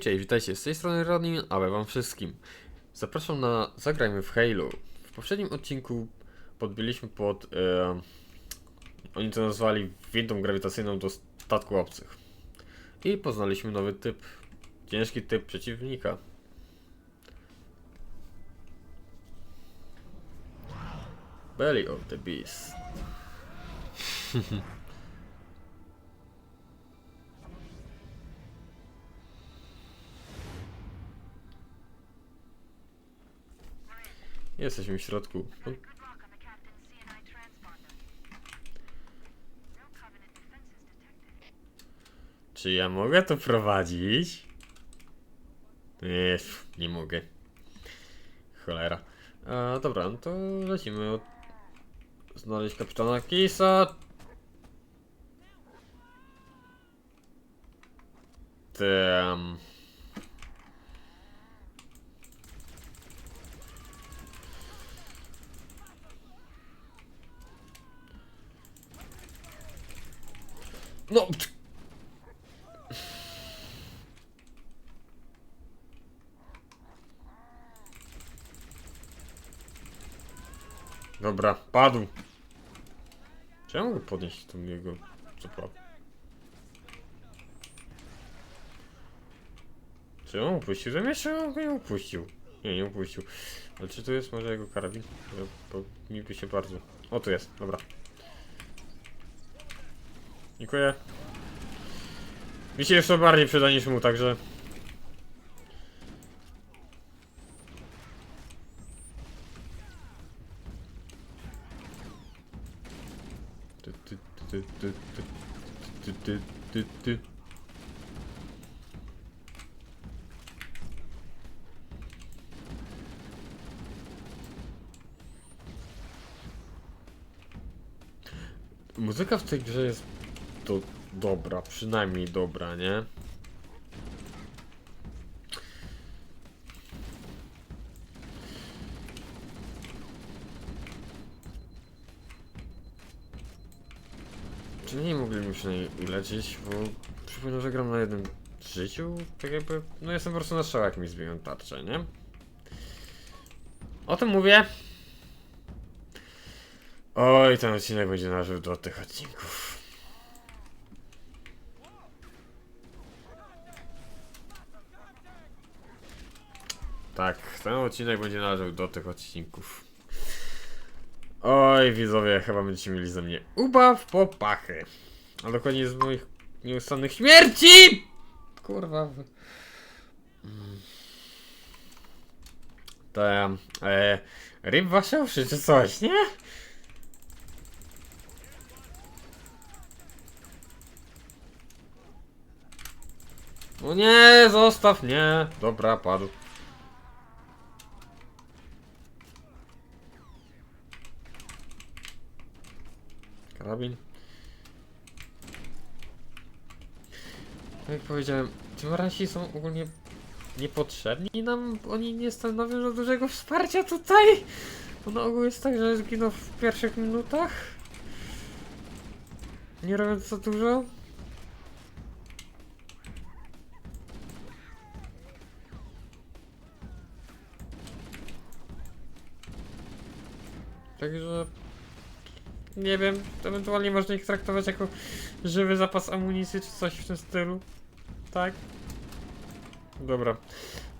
Cześć, witajcie, z tej strony Rodnin, a wam wszystkim. Zapraszam na Zagrajmy w Halo. W poprzednim odcinku podbiliśmy pod, e, oni to nazwali windą grawitacyjną do statku obcych. I poznaliśmy nowy typ, ciężki typ przeciwnika. Belly of the Beast. Jesteśmy w środku. No. Czy ja mogę to prowadzić? Nie, nie mogę. Cholera. A, dobra, no to lecimy od... Znaleźć kapitana Kisa. Tam. No! Dobra, padł. Czy ja mogę podnieść tą jego... Prawda? Czy on upuścił? Że jeszcze on go nie upuścił. Nie, nie upuścił. Ale czy to jest może jego karabin? Bo, mi się bardzo... O, tu jest, dobra. Dziękuję. Mi się jeszcze bardziej przyda niż mu, także... Ty, ty, ty, ty, ty. Muzyka w tej grze jest do, dobra, przynajmniej dobra, nie? Czy nie mogliby przynajmniej ulecieć, bo przypominam, że gram na jednym życiu, tak jakby, no jestem po prostu na strzał, jak mi zbiją tarczę, nie? O tym mówię. Oj, ten odcinek będzie należał do tych odcinków. Tak, ten odcinek będzie należał do tych odcinków. Oj, widzowie, chyba będziecie mieli ze mnie ubaw po pachy. A dokładnie z moich nieustannych śmierci! Kurwa. Mm. To. E, ryb wasze uszy czy coś, nie? O nie, zostaw mnie. Dobra, padł. Karabin. Tak jak powiedziałem, Tymorasi są ogólnie niepotrzebni nam. Oni nie stanowią za dużego wsparcia tutaj. To na ogół jest tak, że zginął w pierwszych minutach. Nie robiąc za dużo. Także nie wiem, ewentualnie można ich traktować jako żywy zapas amunicji czy coś w tym stylu. Tak? Dobra.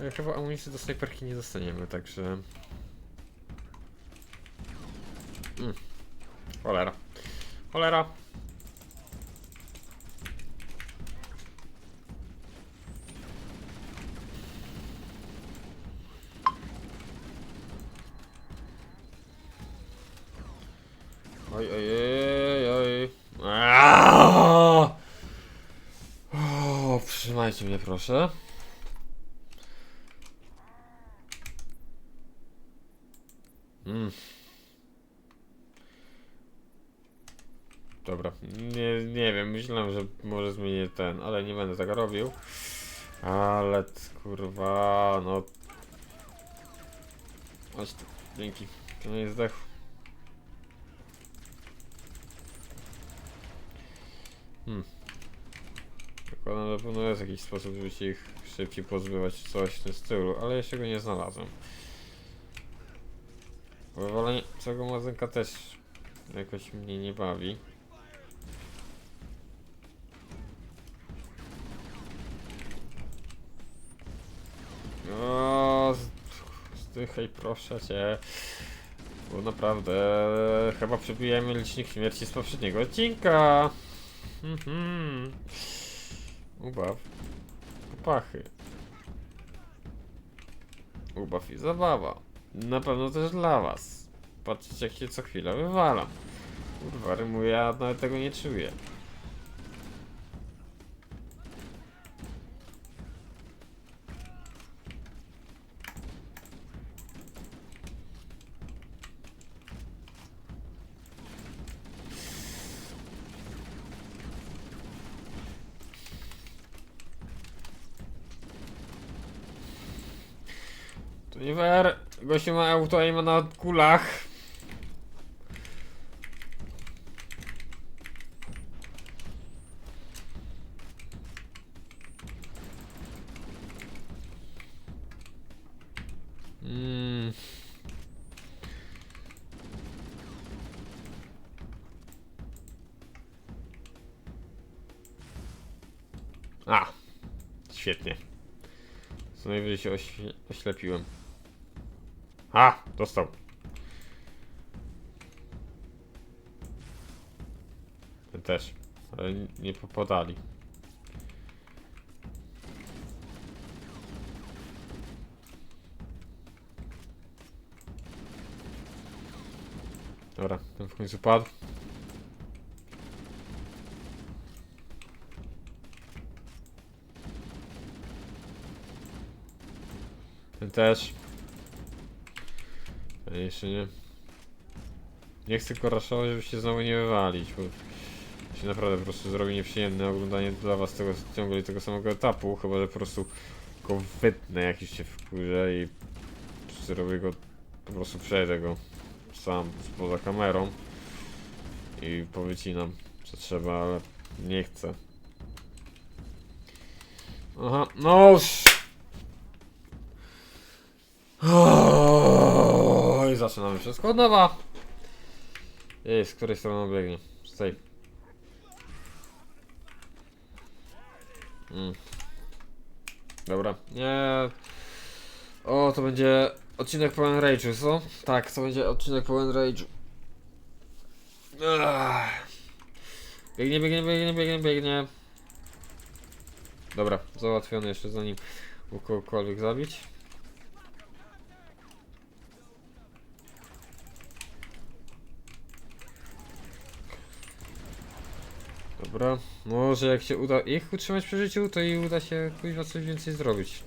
E, Chyba amunicji do snajperki nie dostaniemy, także... Mm. Cholera. Cholera. Oj, oj, oj, oj. Aaaa! Przytrzymajcie mnie proszę. Mm. Dobra, nie, nie wiem, myślałem, że może zmienię ten, ale nie będę tego robił. Ale kurwa, no. Chodź tu, dzięki. To nie zdechł. Hmm. Zakładam, że na pewno jest jakiś sposób, żeby się ich szybciej pozbywać, coś w tym stylu, ale jeszcze go nie znalazłem. Wywalenie całego magazynka też jakoś mnie nie bawi. O, z- zdychaj proszę cię. Bo naprawdę chyba przebijemy licznik śmierci z poprzedniego odcinka. Mhm. Ubaw. Popachy. Ubaw i zabawa. Na pewno też dla was. Patrzcie jak się co chwilę wywalam. Kurwa, rymuję, a nawet tego nie czuję. Fair. Gościu ma auto i ma na kulach. Mm. A, świetnie. Co najwyżej się oślepiłem. A, dostał. Też, ale nie podali. Dobra, ten w końcu padł. Ten też. Jeszcze nie. Nie chcę go raszować, żeby się znowu nie wywalić, bo się naprawdę po prostu zrobi nieprzyjemne oglądanie dla was tego ciągle tego samego etapu, chyba że po prostu go wytnę jak już się wkurzę i zrobię go, po prostu przejdę go sam poza kamerą i powycinam co trzeba, ale nie chcę. Aha, no sz- Oj, zaczynamy wszystko od nowa. Ej, z której strony biegnie? Z. Mm. Dobra, nie. O, to będzie odcinek pełen rage'u, co? Tak, to będzie odcinek pełen rage'u. Biegnie, biegnie, biegnie, biegnie, biegnie. Dobra, załatwiony jeszcze zanim kogokolwiek zabić. Dobra, może jak się uda ich utrzymać przy życiu, to i uda się kuźwa coś więcej zrobić.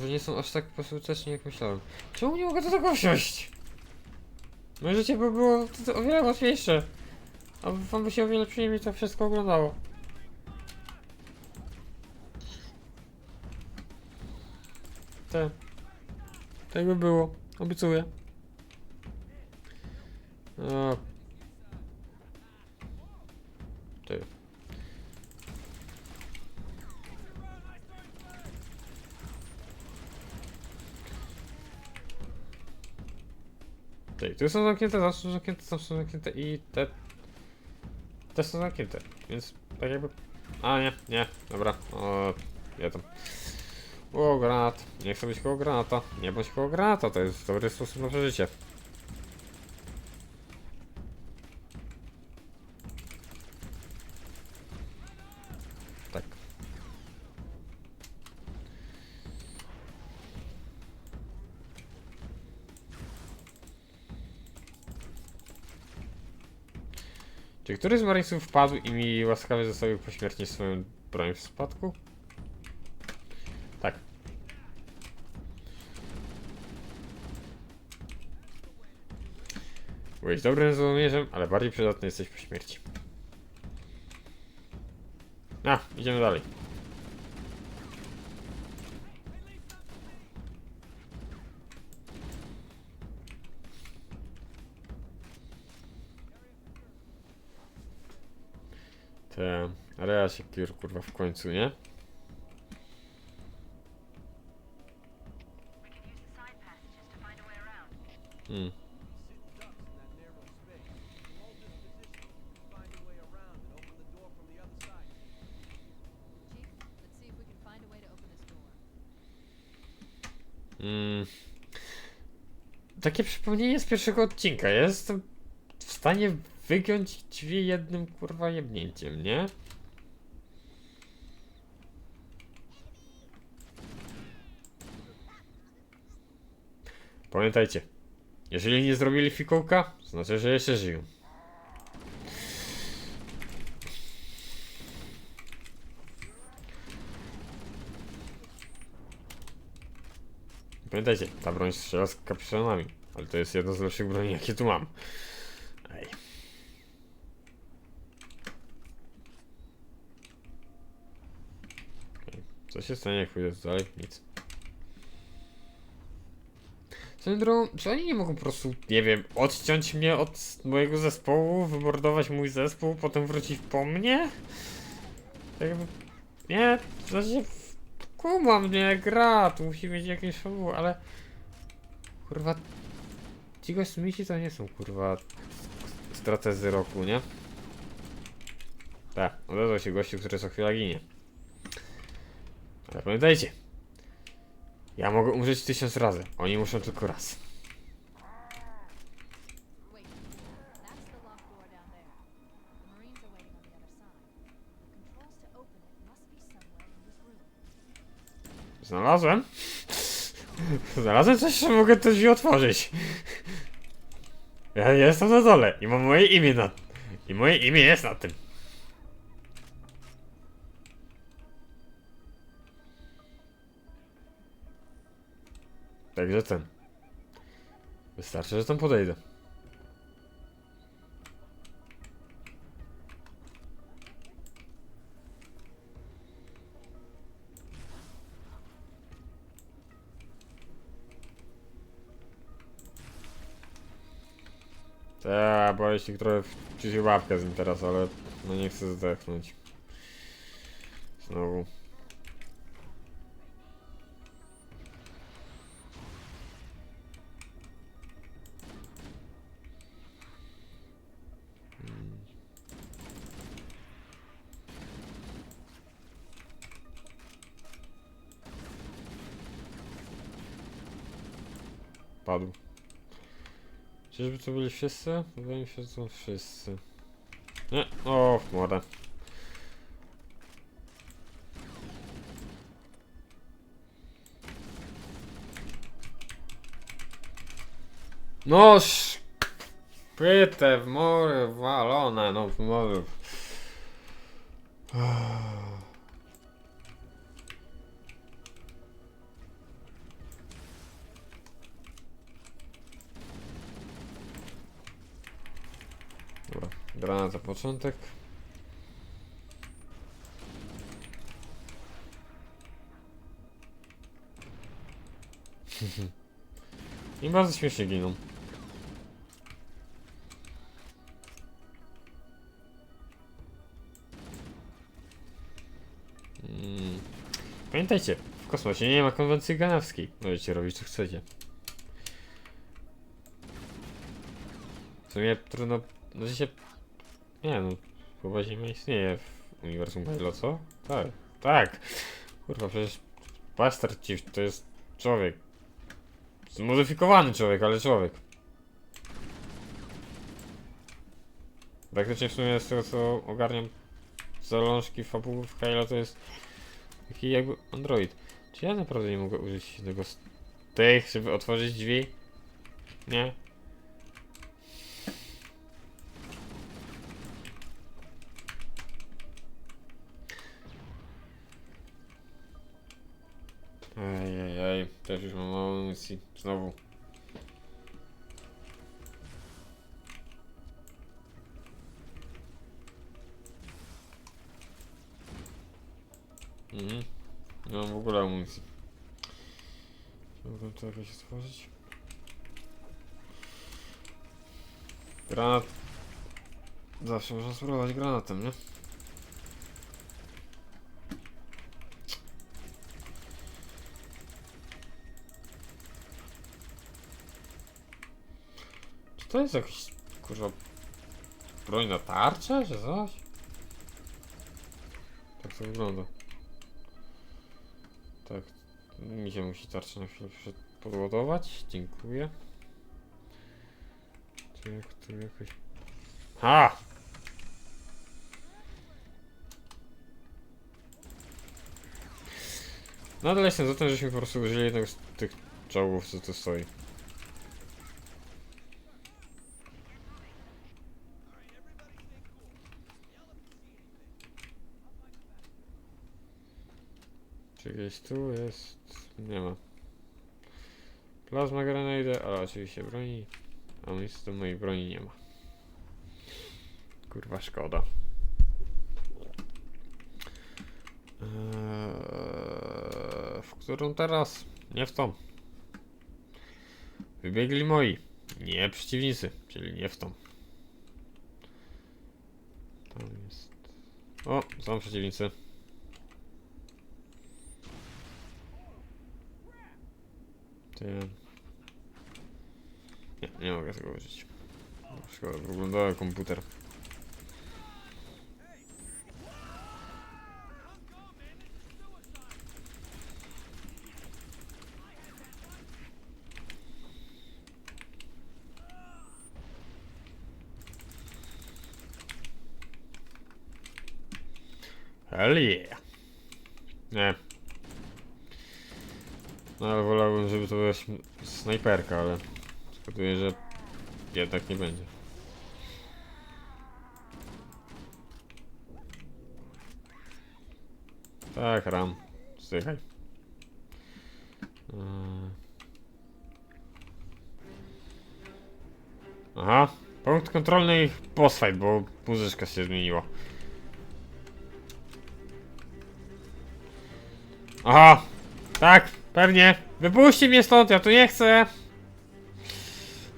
Że nie są aż tak poskuteczni jak myślałem. Czemu nie mogę do tego wsiąść? Moje życie by było o wiele łatwiejsze. A wam by się o wiele przyjemniej to wszystko oglądało. Te. Tak by było. Obiecuję. O. Ty. Ty, tu są zamknięte, tam są zamknięte, tam są zamknięte i te... Te są zamknięte, więc tak jakby... A nie, nie, dobra, o, ja tam... O, granat, nie chcę być koło granata, nie bądź koło granata, to jest dobry sposób na przeżycie. Czy któryś z Marinesów wpadł i mi łaskawie zostawił pośmiertnie swoją broń w spadku? Tak. Byłeś dobrym żołnierzem, ale bardziej przydatny jesteś po śmierci. A, idziemy dalej. We can find a way to open this door. Mm. Takie przypomnienie z pierwszego odcinka. Ja jestem w stanie wygiąć drzwi jednym kurwa jebnięciem, nie? Pamiętajcie, jeżeli nie zrobili fikołka, znaczy, że jeszcze żyją. Pamiętajcie, ta broń strzela z kapiszonami, ale to jest jedna z lepszych broni, jakie tu mam. Ej. Okej, Co się stanie, jak pójdę dalej? Nic. Drogą, czy oni nie mogą po prostu, nie wiem, odciąć mnie od mojego zespołu, wymordować mój zespół, potem wrócić po mnie? Jakby... Nie, w sensie... Kumam, nie, gra, tu musi mieć jakieś fabuły, ale... Kurwa... Ci gościmici to nie są, kurwa... Stratezy roku, nie? Tak, odezwał się gościu, który co chwila ginie. Ale pamiętajcie, ja mogę umrzeć tysiąc razy, oni muszą tylko raz. Znalazłem? Znalazłem coś, że mogę te drzwi otworzyć. Ja jestem na dole i mam moje imię na... I moje imię jest na tym. Także ten. Wystarczy, że tam podejdę. Tak, boję się trochę wcisnąć łapkę z nim teraz, ale no nie chcę zdechnąć. Znowu. Padł. Czyżby to byli wszyscy? Wydaje mi się, że to wszyscy. Nie, o! Pyte w mory walone, no w mory. Granat za początek. I bardzo śmiesznie giną. Mm. Pamiętajcie, w kosmosie nie ma konwencji ganawskiej. Możecie robić co chcecie. W sumie trudno. No się. Nie no. Chyba Ziemia istnieje w uniwersum Halo, co? Tak. Tak. Kurwa, przecież Bastard Chief to jest człowiek. Zmodyfikowany człowiek, ale człowiek. Praktycznie w sumie z tego co ogarniam zalążki fabuły Halo to jest taki jakby android. Czy ja naprawdę nie mogę użyć jednego z tych, żeby otworzyć drzwi? Nie? Też już mam mało amunicji. Znowu. Mhm. Nie mam w ogóle amunicji. Mogłem to jakoś stworzyć? Granat. Zawsze można spróbować granatem, nie? To jest jakiś, kurwa, broń na tarczę, czy coś? Tak to wygląda. Tak, mi się musi tarcza na chwilę podładować, dziękuję. Czy jak tu jakoś... Ha! Nadal jestem za tym, żeśmy po prostu użyli jednego z tych czołgów, co tu stoi. Czy gdzieś tu jest? Nie ma. Plasma grenade, ale oczywiście broni. A nic do mojej broni nie ma. Kurwa szkoda. Eee, w którą teraz? Nie w tą. Wybiegli moi. Nie przeciwnicy, czyli nie w tą. Tam jest. O, są przeciwnicy. Ty. Nie, nie mogę tego użyć. Szkoda, wyglądał komputer. Hell yeah. Nie. No ale wolałbym, żeby to była snajperka, ale zgaduję, że jednak nie będzie. Tak, ram. Zdychaj. Eee. Aha, punkt kontrolny i boss fight, bo muzyczka się zmieniła. Aha, tak, pewnie. Wypuśćcie mnie stąd, ja tu nie chcę.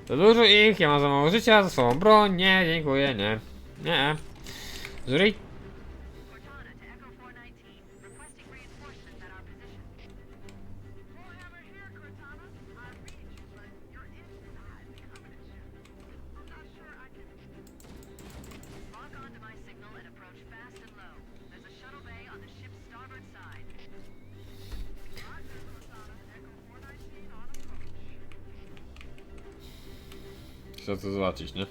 Za dużo ich, ja mam za mało życia, za sobą broń, nie, dziękuję, nie. Nie. Jury? Chcę to zobaczyć, nie?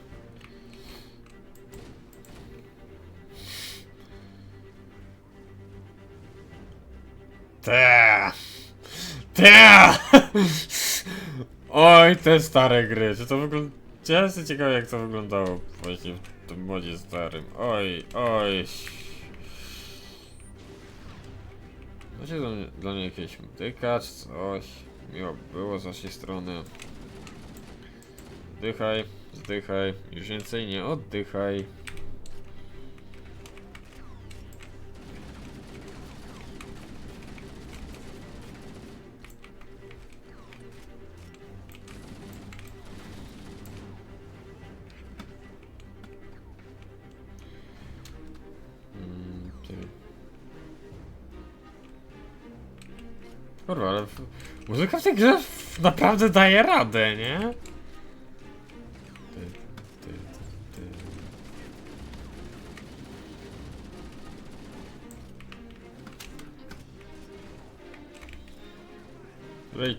Te. Te. Oj, te stare gry. Czy to wygląda... Ja ciekawy jak to wyglądało właśnie w tym modzie starym. Oj, oj. Macie dla mnie, dla mnie jakieś mtyka czy coś? Miło było z waszej strony. Zdychaj, zdychaj, już więcej nie oddychaj. Mm, ty. Kurwa, ale muzyka w tej grze naprawdę daje radę, nie?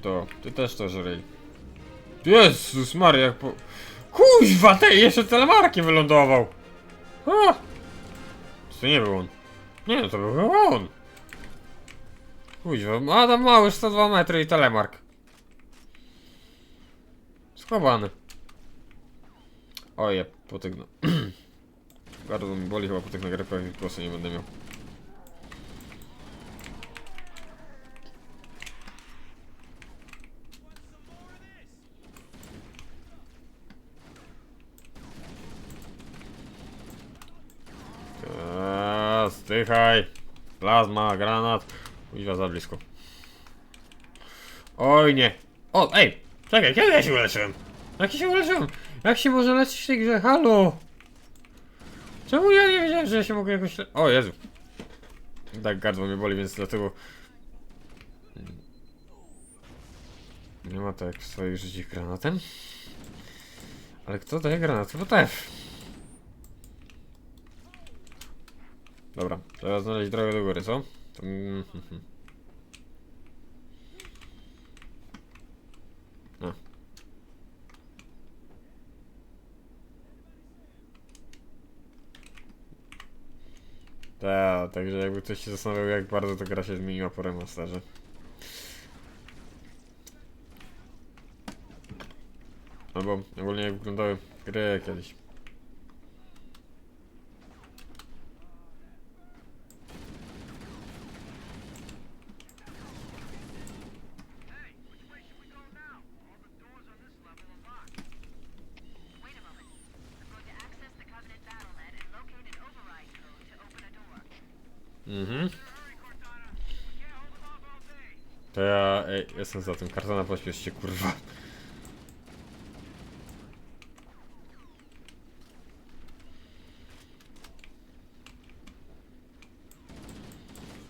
To, ty też to żrej. Jezus Maria, jak po... Kuźwa, tej jeszcze telemarkiem wylądował! A! To nie był on. Nie, no to był on. Kuźwa, Adam Mały, 102 metry i telemark. Schowany. Oje, po tych no. Bardzo mi boli chyba po tych nagrywkach i głosu nie będę miał. Zdychaj. Plazma, granat. Kuźwa za blisko. Oj nie. O, ej! Czekaj, kiedy ja się uleczyłem? Jak się uleczyłem? Jak się może leczyć w tej grze? Halo! Czemu ja nie wiedziałem, że ja się mogę jakoś... O Jezu. Tak, gardło mnie boli, więc dlatego... Nie ma tak swoich życiach granatem. Ale kto daje granaty? WTF. Dobra, trzeba znaleźć drogę do góry, co? To, mm, hmm, hmm. A. Tak, także jakby ktoś się zastanawiał jak bardzo ta gra się zmieniła po remasterze. Albo ogólnie jak wyglądały gry kiedyś. To ja ej, jestem za tym. Kartana pośpiesz się kurwa.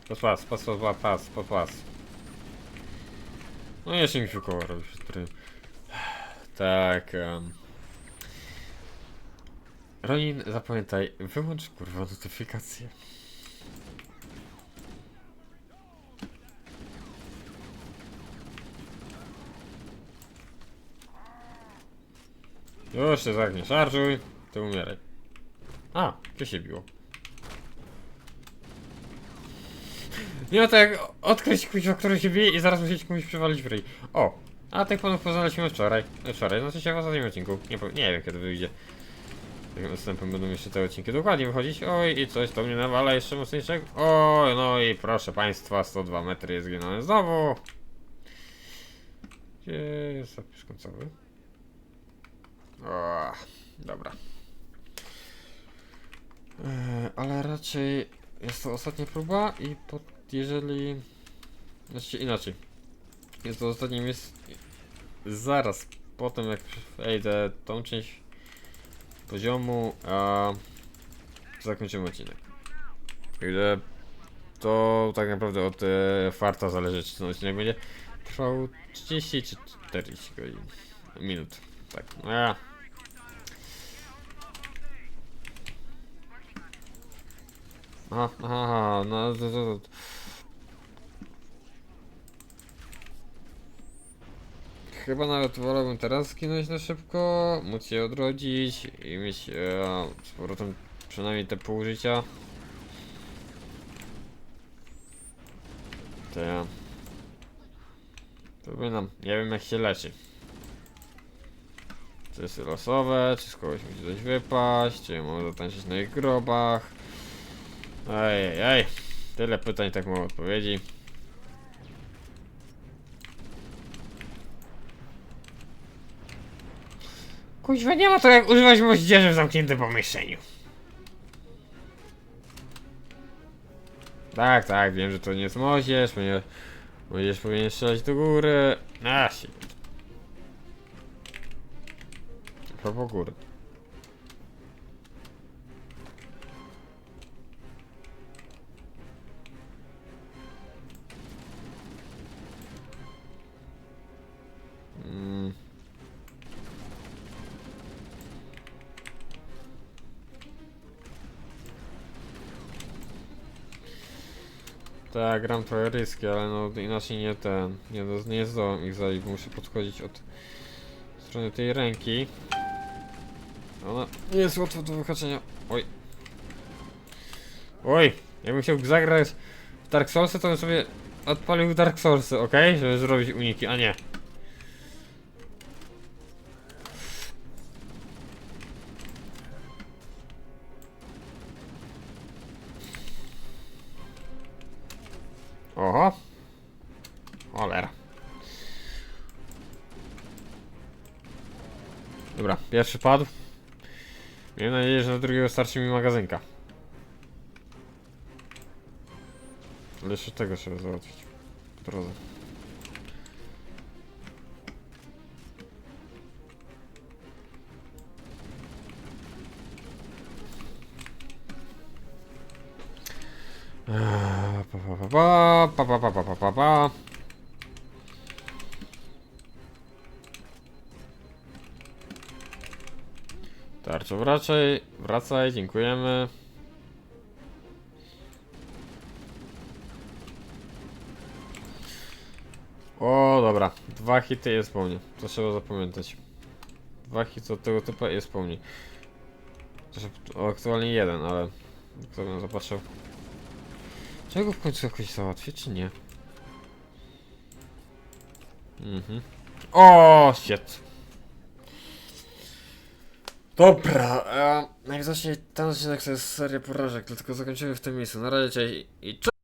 Pas, pas, pas, pas, pas, pas, pas. No jeszcze mi się koło robi przed którym. Tak. Um. Ronin, zapamiętaj, wyłącz kurwa notyfikacje. Już się zagnie, szarżuj, ty umieraj. A, tu się biło. Nie ma to jak odkryć kuźwa, który się bije i zaraz musieć komuś przywalić w ryj. O, a tych panów poznaliśmy wczoraj. Wczoraj, znaczy się w ostatnim odcinku. Nie, nie wiem kiedy wyjdzie. Następem będą jeszcze te odcinki dokładnie wychodzić. Oj, i coś to mnie nawala jeszcze mocniejszego. Oj, no i proszę państwa, 102 metry jest zginąłem znowu. Gdzie jest zapis końcowy? O, dobra. E, ale raczej jest to ostatnia próba i pod, jeżeli... Znaczy inaczej. Jest to ostatnie miejsce... Zaraz po tym jak przejdę tą część poziomu, a zakończymy odcinek. Ile to tak naprawdę od e, farta zależy, czy ten odcinek będzie trwał 30 czy 40 godzin. Minut. Tak. A. Aha, no to, to, to. Chyba nawet wolałbym teraz skinąć na szybko, móc się odrodzić i mieć e, z powrotem przynajmniej te pół życia. To ja... Przypominam, nie wiem jak się leczy. Czy jest losowe, czy z kogoś musi coś wypaść, czy mam zatańczyć na ich grobach. Ej, ej. Tyle pytań, tak mało odpowiedzi. Kuźwa, nie ma to jak używać moździerzy w zamkniętym pomieszczeniu. Tak, tak, wiem, że to nie jest moździerz, ponieważ moździerz powinien strzelać do góry. A, się. Propos góry. Tak, gram trochę ryski, ale no inaczej nie ten. Nie, no, nie zdołam ich zabić, bo muszę podchodzić od strony tej ręki. Ona nie jest łatwa do wyhaczenia. Oj. Oj, jakbym chciał zagrać w Dark Soulsy, to bym sobie odpalił Dark Soulsy, ok? Żeby zrobić uniki, a nie. Pierwszy padł. Miejmy nadzieję, że na drugiego starczy mi magazynka. Ale jeszcze tego trzeba załatwić. Po drodze. Eee, Pa, pa, pa, pa, pa, pa, pa, pa, pa, pa. Tarczo, wracaj, wracaj, dziękujemy. O, dobra. Dwa hity jest po mnie. To trzeba zapamiętać. Dwa hity od tego typa jest po mnie. Aktualnie jeden, ale kto bym zobaczył. Czego w końcu jakoś załatwię, czy nie? Mhm. O, shit. Dobra, e, najwidoczniej ten odcinek to jest seria porażek, dlatego zakończymy w tym miejscu. Na razie cześć i cześć!